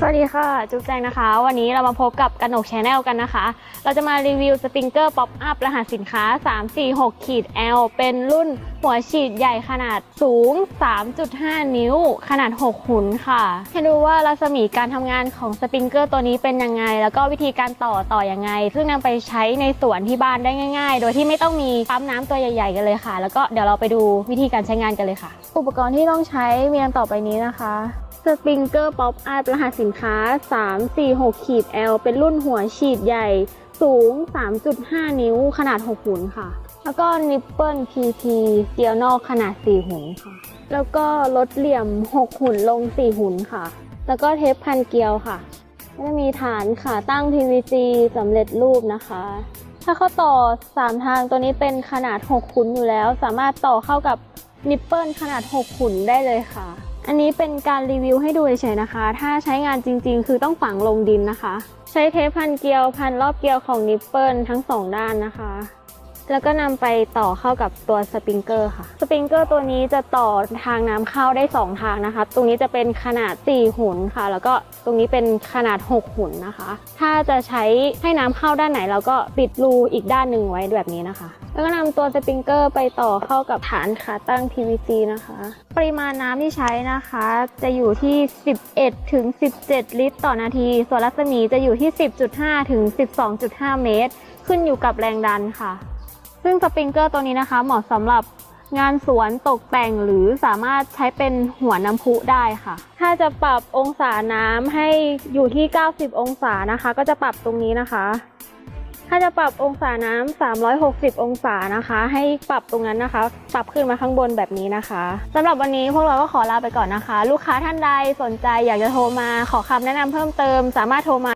สวัสดีค่ะ จุ๊บแจงนะคะ วันนี้เรามาพบกับกนกชาแนลกันนะคะ เราจะมารีวิวสปริงเกอร์ป๊อปอัพรหัสสินค้า 346ขีด L เป็นรุ่นหัวฉีดใหญ่ขนาดสูง 3.5 นิ้ว ขนาด 6 หุนค่ะ ให้ดูว่ารัศมีการทำงานของสปริงเกอร์ตัวนี้เป็นยังไง แล้วก็วิธีการต่อต่อยังไง ซึ่งนำไปใช้ในสวนที่บ้านได้ง่าย ๆ โดยที่ไม่ต้องมีปั๊มน้ำตัวใหญ่ๆกันเลยค่ะ แล้วก็เดี๋ยวเราไปดูวิธีการใช้งานกันเลยค่ะ อุปกรณ์ที่ต้องใช้มีดังต่อไปนี้นะคะ ปริงเกอร์ป๊อปอัพรหัสสินค้า 346ขีด L เป็นรุ่นหัวฉีดใหญ่ สูง 3.5 นิ้วขนาด 6 หุนค่ะ แล้วก็นิปเปิล PP เจียวนอกขนาด 4 หุนค่ะ แล้วก็ลดเหลี่ยม 6 หุนลง 4 หุนค่ะ แล้วก็เทปพันเกลียวค่ะจะมีฐานขาตั้ง PVC สำเร็จรูปนะคะ ถ้าเข้าต่อ 3 ทางตัวนี้เป็นขนาด 6 ขุนอยู่แล้ว สามารถต่อเข้ากับนิปเปิลขนาด 6 ขุนได้เลยค่ะ อันนี้เป็นการรีวิวให้ดูเฉยๆนะคะ ถ้าใช้งานจริงๆ คือต้องฝังลงดินนะคะ ใช้เทปพันเกลียวพันรอบเกลียวของนิปเปิลทั้งสองด้านนะคะ แล้วก็นำไปต่อเข้ากับตัวสปริงเกอร์ค่ะ สปริงเกอร์ตัวนี้จะต่อทางน้ำเข้าได้ 2 ทางนะคะ ตรงนี้จะเป็นขนาด 4 หุนค่ะ แล้วก็ตรงนี้เป็นขนาด 6 หุนนะคะ ถ้าจะใช้ให้น้ำเข้าด้านไหนเราก็ปิดรูอีกด้านหนึ่งไว้แบบนี้นะคะ แล้วก็นำตัวสปริงเกอร์ไปต่อเข้ากับฐานขาตั้ง PVC นะคะ ปริมาณน้ำที่ใช้นะคะ จะอยู่ที่ 11 ถึง 17 ลิตร ต่อนาที ส่วนรัศมีจะอยู่ที่ 10.5 ถึง 12.5 เมตร ขึ้นอยู่กับแรงดันค่ะ ซึ่งสปริงเกอร์ตัวนี้นะคะเหมาะสำหรับงานสวนตกแต่งหรือสามารถใช้เป็นหัวน้ำพุได้ค่ะ ถ้าจะปรับองศาน้ำให้อยู่ที่ 90 องศานะคะ ก็จะปรับตรงนี้นะคะ ถ้าจะปรับองศาน้ำ360 องศานะคะ ให้ปรับตรงนั้นนะคะ ปรับขึ้นมาข้างบนแบบนี้นะคะสำหรับวันนี้พวกเราก็ขอลาไปก่อนนะคะ ลูกค้าท่านใดสนใจอยากจะโทรมาขอคำแนะนำเพิ่มเติม สามารถโทรมา